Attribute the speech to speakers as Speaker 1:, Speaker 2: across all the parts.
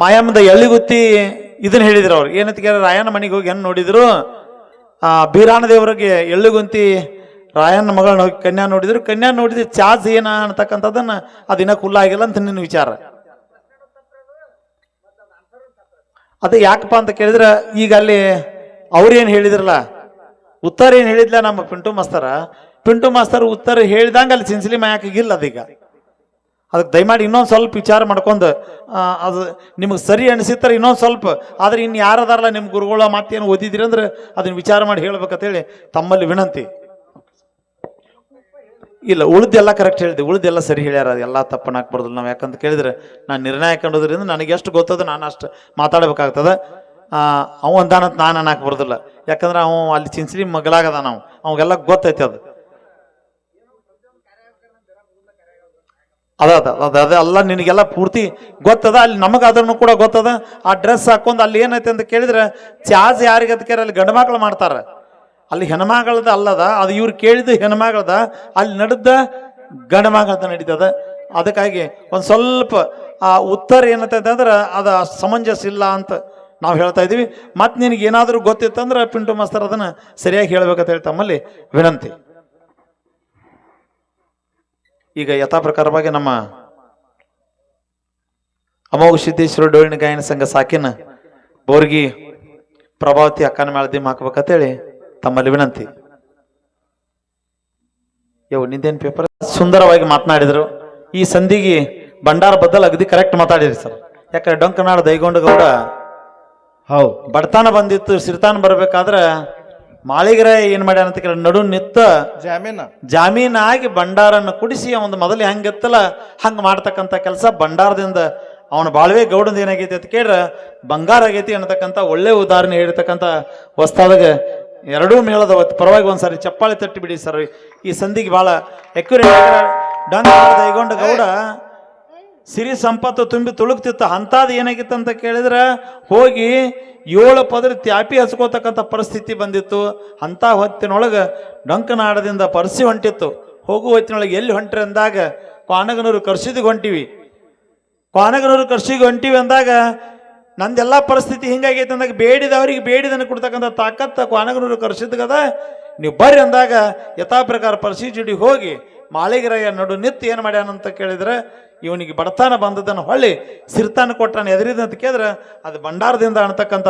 Speaker 1: ಮಾಯಮ್ಮದ ಎಳ್ಳಿಗುತ್ತಿ ಇದನ್ನ ಹೇಳಿದ್ರು ಅವ್ರು. ಏನಂತ ಕೇಳ ರಾಯನ ಮನೆಗೆ ಹೋಗಿ ಹೆಣ್ಣು ನೋಡಿದ್ರು. ಆ ಬೀರಾಣ ದೇವರಿಗೆ ಎಳ್ಳಿಗುಂತಿ ರಾಯನ ಮಗಳನ್ನ ಹೋಗಿ ಕನ್ಯಾ ನೋಡಿದ್ರು. ಕನ್ಯಾ ನೋಡಿದ್ರೆ ಚಾರ್ಜ್ ಏನ ಅಂತಕ್ಕಂಥದ್ದನ್ನ ಅದಿನ್ನ ಕುಲ್ಲ ಆಗಿಲ್ಲ ಅಂತ ನಿನ್ನ ವಿಚಾರ. ಅದು ಯಾಕಪ್ಪ ಅಂತ ಕೇಳಿದ್ರೆ ಈಗ ಅಲ್ಲಿ ಅವ್ರೇನ್ ಹೇಳಿದ್ರಲ್ಲ? ಉತ್ತರ ಏನು ಹೇಳಿದ್ಲ ನಮ್ಮ ಪಿಂಟು ಮಾಸ್ತರ? ಪಿಂಟು ಮಾಸ್ತರ್ ಉತ್ತರ ಹೇಳಿದಂಗೆ ಅಲ್ಲಿ ಚಿನ್ಸಲಿ ಮಾಯಾಕಿಗಿಲ್ಲ ಅದೀಗ ಅದಕ್ಕೆ ದಯಮಾಡಿ ಇನ್ನೊಂದು ಸ್ವಲ್ಪ ವಿಚಾರ ಮಾಡ್ಕೊಂಡು ಅದು ನಿಮಗೆ ಸರಿ ಅನಿಸಿತ್ತಾರೆ ಇನ್ನೊಂದು ಸ್ವಲ್ಪ. ಆದರೆ ಇನ್ನು ಯಾರದಾರಲ್ಲ ನಿಮ್ಮ ಗುರುಗಳ ಮಾತೇನು ಓದಿದ್ದೀರಿ ಅಂದ್ರೆ ಅದನ್ನು ವಿಚಾರ ಮಾಡಿ ಹೇಳ್ಬೇಕಂತೇಳಿ ತಮ್ಮಲ್ಲಿ ವಿನಂತಿ. ಇಲ್ಲ, ಉಳಿದೆಲ್ಲ ಕರೆಕ್ಟ್ ಹೇಳಿದೆ. ಉಳಿದೆಲ್ಲ ಸರಿ ಹೇಳ್ಯಾರ ಅದೆಲ್ಲ ತಪ್ಪನ್ನು ಹಾಕ್ಬಾರ್ದು ನಾವು. ಯಾಕಂತ ಕೇಳಿದ್ರೆ, ನಾನು ನಿರ್ಣಯ ಕಂಡೋದ್ರಿಂದ ನನಗೆ ಎಷ್ಟು ಗೊತ್ತದ ನಾನು ಅಷ್ಟು ಮಾತಾಡ್ಬೇಕಾಗ್ತದ. ಅವ ನಾನು ಅನ್ನಕ್ಕೆ ಯಾಕಂದ್ರೆ ಅವ ಅಲ್ಲಿ ಚಿನ್ಸ್ಲಿ ಮಗಲಾಗದ ನಾವು. ಅವಾಗೆಲ್ಲ ಗೊತ್ತೈತೆ ಅದು. ಅದ ಅದ ಅದ ಎಲ್ಲ ನಿನಗೆಲ್ಲ ಪೂರ್ತಿ ಗೊತ್ತದ? ಅಲ್ಲಿ ನಮಗೆ ಅದನ್ನು ಕೂಡ ಗೊತ್ತದ? ಆ ಡ್ರೆಸ್ ಹಾಕೊಂಡು ಅಲ್ಲಿ ಏನೈತೆ ಅಂತ ಕೇಳಿದ್ರೆ ಚಾರ್ಜ್ ಯಾರಿಗೆ ಅದಕ್ಕೆ ಅಲ್ಲಿ ಗಂಡು ಮಕ್ಳು ಮಾಡ್ತಾರ. ಅಲ್ಲಿ ಹೆಣ್ಮಗಳದ ಅಲ್ಲದ, ಅದು ಇವ್ರು ಕೇಳಿದ ಹೆಣ್ಮಗಳದ, ಅಲ್ಲಿ ನಡೆದ ಗಂಡು ನಡೀತದ. ಅದಕ್ಕಾಗಿ ಒಂದು ಸ್ವಲ್ಪ, ಆ ಉತ್ತರ ಏನೈತೆ ಅಂದ್ರೆ ಅದು ಸಮಂಜಸ ಇಲ್ಲ ಅಂತ ನಾವು ಹೇಳ್ತಾ ಇದ್ದೀವಿ. ಮತ್ತೆ ನಿನಗೆ ಏನಾದರೂ ಗೊತ್ತಿತ್ತಂದ್ರೆ, ಪಿಂಟು ಮಾಸ್ತರ್ ಅದನ್ನು ಸರಿಯಾಗಿ ಹೇಳ್ಬೇಕಂತ ಹೇಳಿ ತಮ್ಮಲ್ಲಿ ವಿನಂತಿ. ಈಗ ಯಥಾ ಪ್ರಕಾರವಾಗಿ ನಮ್ಮ ಅಮೋಘ ಸಿದ್ದೇಶ್ವರ ಡೋಳಿನ ಗಾಯನ ಸಂಘ ಸಾಕಿನ ಬೋರ್ಗಿ ಪ್ರಭಾವತಿ ಅಕ್ಕನ ಮೇಳ ದಿಮ್ಮ ಹಾಕ್ಬೇಕಂತೇಳಿ ತಮ್ಮಲ್ಲಿ ವಿನಂತಿ. ಯೋ ನಿಂದೇನು ಪೇಪರ್? ಸುಂದರವಾಗಿ ಮಾತನಾಡಿದರು. ಈ ಸಂಧಿಗೆ ಭಂಡಾರ ಬದಲು ಅಗದಿ ಕರೆಕ್ಟ್ ಮಾತಾಡಿರಿ ಸರ್. ಯಾಕಂದ್ರೆ ಡೊಂಕನಾಡ ದೈಗೊಂಡ ಗೌಡ
Speaker 2: ಹೌದು.
Speaker 1: ಬಡತನ ಬಂದಿತ್ತು ಸಿರಿತಾನ ಬರ್ಬೇಕಾದ್ರೆ ಮಾಳಿಗರ ಏನ್ ಮಾಡ್ಯಾನ ಅಂತ ಕೇಳಿ ನಡು ನಿತ್ತ
Speaker 2: ಜಾಮೀನ.
Speaker 1: ಜಾಮೀನಾಗಿ ಭಂಡಾರನ್ನು ಕುಡಿಸಿ ಒಂದು ಮೊದಲು ಹೆಂಗಿತ್ತಲ್ಲ ಹಂಗ ಮಾಡ್ತಕ್ಕಂಥ ಕೆಲಸ ಭಂಡಾರದಿಂದ ಅವನ ಬಾಳ್ವೆ ಗೌಡಂದ ಏನಾಗೈತಿ ಅಂತ ಕೇಳ್ರ ಬಂಗಾರ ಆಗೈತಿ ಅನ್ನತಕ್ಕಂಥ ಒಳ್ಳೆ ಉದಾಹರಣೆ ಹೇಳಿರ್ತಕ್ಕಂಥ ಹೊಸ್ತಾದಾಗ ಎರಡೂ ಮೇಳದ ಪರವಾಗಿ ಒಂದ್ಸಾರಿ ಚಪ್ಪಾಳೆ ತಟ್ಟಿ ಬಿಡಿ ಸರ್. ಈ ಸಂಧಿಗೆ ಭಾಳ ಎಕ್ಯುರೇಟ್ ಡಂಗ್ ದೈಗೊಂಡ ಗೌಡ ಸಿರಿ ಸಂಪತ್ತು ತುಂಬಿ ತುಳುಕ್ತಿತ್ತು ಅಂಥದ್ದು ಏನಾಗಿತ್ತು ಅಂತ ಕೇಳಿದ್ರೆ, ಹೋಗಿ ಏಳು ಪದರ ತ್ಯಾಪಿ ಹಚ್ಕೋತಕ್ಕಂಥ ಪರಿಸ್ಥಿತಿ ಬಂದಿತ್ತು. ಅಂಥ ಹೊತ್ತಿನೊಳಗೆ ಡೊಂಕನಾಡದಿಂದ ಪರ್ಸಿ ಹೊಂಟಿತ್ತು. ಹೋಗು ಹೊತ್ತಿನೊಳಗೆ ಎಲ್ಲಿ ಹೊಂಟ್ರಿ ಅಂದಾಗ, ಕ್ವಾನಗನೂರು ಕರ್ಸಿದಿಗೆ ಹೊಂಟಿವಿ. ಕ್ವಾನಗನೂರು ಕರ್ಸಿಗೆ ಹೊಂಟಿವಿ ಅಂದಾಗ, ನಂದೆಲ್ಲ ಪರಿಸ್ಥಿತಿ ಹಿಂಗಾಗೈತೆ ಅಂದಾಗ, ಬೇಡಿದವರಿಗೆ ಬೇಡಿದನ್ನು ಕೊಡ್ತಕ್ಕಂಥ ತಾಕತ್ತ ಕ್ವಾನಗನೂರು ಕರ್ಸಿದ್ಗದ ನೀವು ಬರ್ರಿ ಅಂದಾಗ ಯಥಾ ಪ್ರಕಾರ ಪರಿಸಿ ಜುಡಿ ಹೋಗಿ, ಮಾಳಿಗರಾಯ ನಡು ನಿತ್ತು ಏನು ಮಾಡ್ಯಾನಂತ ಕೇಳಿದ್ರೆ ಇವನಿಗೆ ಬಡತನ ಬಂದದನ್ನು ಹೊಳ್ಳಿ ಸಿರ್ತಾನ ಕೊಟ್ಟಾನ ಎದರಿದ ಅಂತ ಕೇಳಿದ್ರೆ ಅದು ಭಂಡಾರದಿಂದ ಅನ್ನತಕ್ಕಂಥ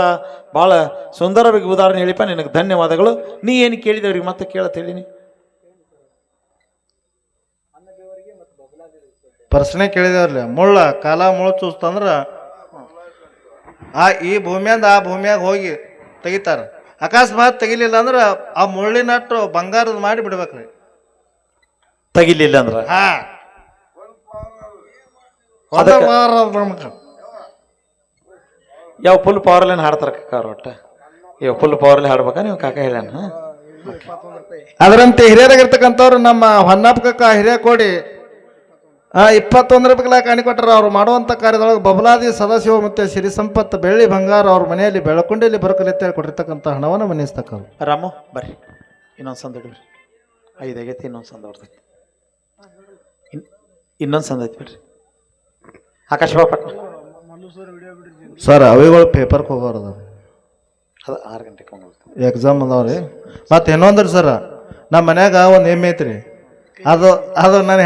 Speaker 1: ಭಾಳ ಸುಂದರವಾಗಿ ಉದಾಹರಣೆ ಹೇಳಿಪ್ಪ ನಿನಗೆ ಧನ್ಯವಾದಗಳು. ನೀ ಏನು ಕೇಳಿದವ್ರಿಗೆ ಮತ್ತೆ ಕೇಳತ್ತೇಳಿನಿ
Speaker 2: ಪ್ರಶ್ನೆ ಕೇಳಿದವ್ರಲ್ಲ ಮುಳ್ಳ ಕಾಲ ಮುಳ್ಳು ಚೂಸ್ತಂದ್ರ ಆ ಈ ಭೂಮಿಯಿಂದ ಆ ಭೂಮಿಯಾಗ ಹೋಗಿ ತೆಗಿತಾರ. ಅಕಸ್ಮಾತ್ ತೆಗಿಲಿಲ್ಲ ಅಂದ್ರ ಆ ಮುಳ್ಳಿನಟ್ಟು ಬಂಗಾರದ ಮಾಡಿ ಬಿಡ್ಬೇಕ್ರಿ.
Speaker 1: ತೆಗಿಲಿಲ್ಲ ಅಂದ್ರೆ?
Speaker 2: ಹಾ. ನಮ್ಗ.
Speaker 1: ಯಾವ ಫುಲ್ ಪವರ್ಲೇನು ಹಾಡ್ತಾರೆ ಕಾಕ ಒಟ್ಟ? ಯಾವ ಫುಲ್ ಪವರ್ಲಿ ಹಾಡ್ಬೇಕಾ ನೀವು ಕಾಕ ಹೇಳ್ಯಾನ?
Speaker 2: ಅದರಂತೆ ಹಿರಿಯರಾಗಿರ್ತಕ್ಕಂಥವ್ರು ನಮ್ಮ ಹೊನ್ನಪ್ಪಕ್ಕ ಹಿರಿಯ ಕೊಡಿ ಆ ಇಪ್ಪತ್ತೊಂದು ರೂಪಾಯಿ ಕಾಣಿಕೊಟ್ಟರು ಅವರು ಅವ್ರು ಮಾಡುವಂಥ ಕಾರ್ಯದೊಳಗೆ ಬಬಲಾದಿ ಸದಾಶಿವ ಮತ್ತು ಸಿರಿ ಸಂಪತ್ತು ಬೆಳ್ಳಿ ಬಂಗಾರ ಅವ್ರ ಮನೆಯಲ್ಲಿ ಬೆಳಕೊಂಡಲ್ಲಿ ಬರಕಲಿತ್ತೇಳಿ ಕೊಟ್ಟಿರ್ತಕ್ಕಂಥ ಹಣವನ್ನು ಮನಿಸ್ತಕ್ಕವ್ರು
Speaker 1: ರಾಮು ಬರ್ರಿ. ಇನ್ನೊಂದು ಸಂದ ಐದಾಗೈತಿ ಐದು ಆಗೈತಿ ಇನ್ನೊಂದು ಸಂದ ಹೊಡ್ತೈತಿ ಇನ್ ಇನ್ನೊಂದು ಸಂದ ಐತಿ ಬಿಡ್ರಿ. ಆಕಾಶ ಪಟ್ನ
Speaker 2: ಸರ್ ಅವಿಗಳು ಪೇಪರ್ಗೆ ಹೋಗೋರು ಅದಾವ
Speaker 1: ಅದು ಆರು ಗಂಟೆಗೆ ಎಕ್ಸಾಮ್
Speaker 2: ಎಕ್ಸಾಮ್ ಅದಾವ್ರಿ ಮತ್ತೆ ಇನ್ನೊಂದ್ರಿ ಸರ್ ನಮ್ಮ ಮನ್ಯಾಗ ಒಂದು ಏಮ್ ಐತ್ರಿ. ಅದು ಅದು ನಾನು